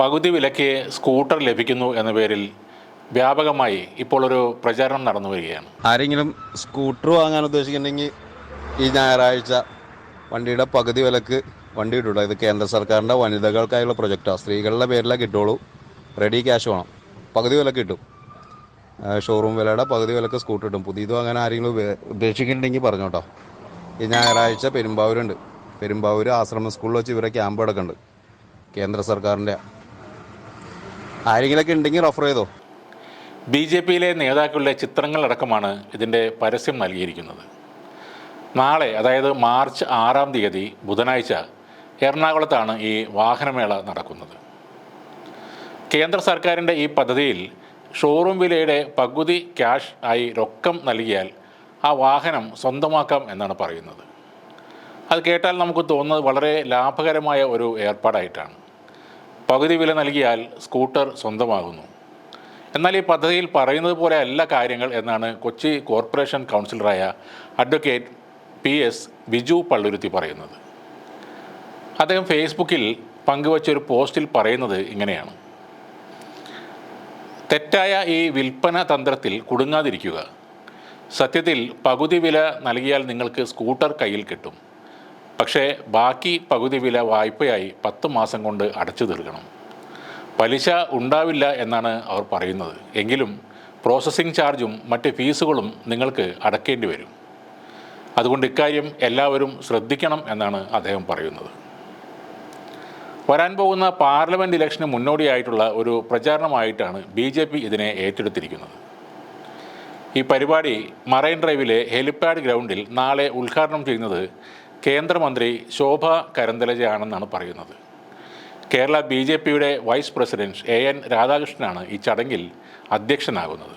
പകുതി വിലയ്ക്ക് സ്കൂട്ടർ ലഭിക്കുന്നു എന്ന പേരിൽ വ്യാപകമായി ഇപ്പോൾ ഒരു പ്രചാരണം നടന്നു വരികയാണ്. ആരെങ്കിലും സ്കൂട്ടർ വാങ്ങാൻ ഉദ്ദേശിക്കുന്നുണ്ടെങ്കിൽ ഈ ഞായറാഴ്ച വണ്ടിയുടെ പകുതി വിലക്ക് വണ്ടി കിട്ടുള്ളൂ ഇത് കേന്ദ്ര സർക്കാരിന്റെ വനിതകൾക്കായുള്ള പ്രൊജക്റ്റാണ് സ്ത്രീകളുടെ പേരിലേ കിട്ടുള്ളൂ റെഡി ക്യാഷ് വേണം. പകുതി വിലക്ക് കിട്ടും. ഷോറൂം വിലയുടെ പകുതി വിലക്ക് സ്കൂട്ടർ കിട്ടും. പുതിയത് വാങ്ങാൻ ആരെങ്കിലും ഉദ്ദേശിക്കുന്നുണ്ടെങ്കിൽ പറഞ്ഞോട്ടോ. ഈ ഞായറാഴ്ച പെരുമ്പാവൂരുണ്ട്. പെരുമ്പാവൂർ ആശ്രമ സ്കൂളിൽ വെച്ച് ഇവരെ ക്യാമ്പ് കിടക്കുന്നുണ്ട് കേന്ദ്ര സർക്കാരിന്റെ ആരെങ്കിലൊക്കെ ഉണ്ടെങ്കിൽ റഫർ ചെയ്തോ. ബി ജെ പിയിലെ നേതാക്കളുടെ ചിത്രങ്ങളടക്കമാണ് ഇതിന്റെ പരസ്യം നൽകിയിരിക്കുന്നത്. നാളെ അതായത് മാർച്ച് ആറാം തീയതി ബുധനാഴ്ച എറണാകുളത്താണ് ഈ വാഹനമേള നടക്കുന്നത്. കേന്ദ്ര സർക്കാരിന്റെ ഈ പദ്ധതിയിൽ ഷോറൂം വിലയുടെ പകുതി ക്യാഷ് ആയി രൊക്കം നൽകിയാൽ ആ വാഹനം സ്വന്തമാക്കാം എന്നാണ് പറയുന്നത്. അത് കേട്ടാൽ നമുക്ക് തോന്നുന്നത് വളരെ ലാഭകരമായ ഒരു ഏർപ്പാടായിട്ടാണ്. പകുതി വില നൽകിയാൽ സ്കൂട്ടർ സ്വന്തമാകുന്നു. എന്നാൽ ഈ പദ്ധതിയിൽ പറയുന്നത് പോലെ അല്ല കാര്യങ്ങൾ എന്നാണ് Kochi corporation കൗൺസിലറായ advocate P S Biju Palluruthy പറയുന്നത്. അദ്ദേഹം ഫേസ്ബുക്കിൽ പങ്കുവച്ചൊരു പോസ്റ്റിൽ പറയുന്നത് ഇങ്ങനെയാണ്. തെറ്റായ ഈ വിൽപ്പന തന്ത്രത്തിൽ കുടുങ്ങാതിരിക്കുക. സത്യത്തിൽ പകുതി വില നൽകിയാൽ നിങ്ങൾക്ക് സ്കൂട്ടർ കയ്യിൽ കിട്ടും. പക്ഷേ ബാക്കി പകുതി വില വായ്പയായി പത്ത് മാസം കൊണ്ട് അടച്ചു തീർക്കണം. പലിശ ഉണ്ടാവില്ല എന്നാണ് അവർ പറയുന്നത്. എങ്കിലും പ്രോസസ്സിംഗ് ചാർജും മറ്റ് ഫീസുകളും നിങ്ങൾക്ക് അടക്കേണ്ടി വരും. അതുകൊണ്ട് ഇക്കാര്യം എല്ലാവരും ശ്രദ്ധിക്കണം എന്നാണ് അദ്ദേഹം പറയുന്നത്. വരാൻ പോകുന്ന പാർലമെന്റ് ഇലക്ഷന് മുന്നോടിയായിട്ടുള്ള ഒരു പ്രചാരണമായിട്ടാണ് ബി ജെ പി ഇതിനെ ഏറ്റെടുത്തിരിക്കുന്നത്. ഈ പരിപാടി മറൈൻ ഡ്രൈവിലെ ഹെലിപ്പാഡ് ഗ്രൗണ്ടിൽ നാളെ ഉദ്ഘാടനം ചെയ്യുന്നത് കേന്ദ്രമന്ത്രി ശോഭ കരന്തലജയാണെന്നാണ് പറയുന്നത്. കേരള ബി ജെ പിയുടെ വൈസ് പ്രസിഡന്റ് എ എൻ രാധാകൃഷ്ണനാണ് ഈ ചടങ്ങിൽ അധ്യക്ഷനാകുന്നത്.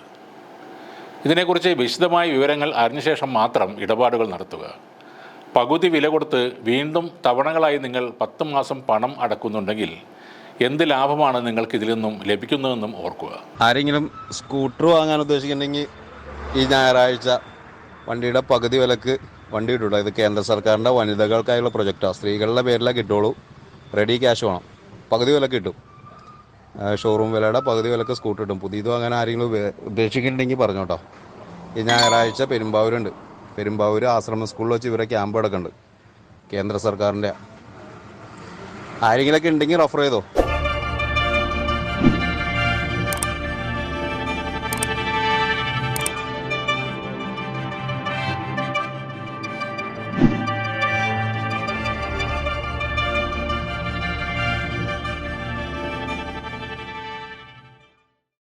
ഇതിനെക്കുറിച്ച് വിശദമായ വിവരങ്ങൾ അറിഞ്ഞ ശേഷം മാത്രം ഇടപാടുകൾ നടത്തുക. പകുതി വില കൊടുത്ത് വീണ്ടും തവണകളായി നിങ്ങൾ പത്ത് മാസം പണം അടക്കുന്നുണ്ടെങ്കിൽ എന്ത് ലാഭമാണ് നിങ്ങൾക്ക് ഇതിൽ നിന്നും ലഭിക്കുന്നതെന്നും ഓർക്കുക. ആരെങ്കിലും സ്കൂട്ടർ വാങ്ങാൻ ഉദ്ദേശിക്കുന്നുണ്ടെങ്കിൽ ഈ ഞായറാഴ്ച വണ്ടിയുടെ പകുതി വിലക്ക് വണ്ടി കിട്ടുള്ളൂ ഇത് കേന്ദ്ര സർക്കാരിന്റെ വനിതകൾക്കായുള്ള പ്രൊജക്റ്റാണ് സ്ത്രീകളുടെ പേരിലേ കിട്ടുള്ളൂ റെഡി ക്യാഷ് വേണം. പകുതി വിലക്ക് കിട്ടും. ഷോറൂം വിലയുടെ പകുതി വിലക്ക് സ്കൂട്ടർ കിട്ടും പുതിയത് അങ്ങനെ ആരെങ്കിലും ഉപേക്ഷിക്കുന്നുണ്ടെങ്കിൽ പറഞ്ഞു പറഞ്ഞോട്ടോ ഈ ഞായറാഴ്ച പെരുമ്പാവൂരുണ്ട്. പെരുമ്പാവൂർ ആശ്രമ സ്കൂളിൽ വെച്ച് ഇവരെ ക്യാമ്പ് കിടക്കുന്നുണ്ട് കേന്ദ്ര സർക്കാരിന്റെ. ആരെങ്കിലൊക്കെ ഉണ്ടെങ്കിൽ റെഫർ ചെയ്തോ.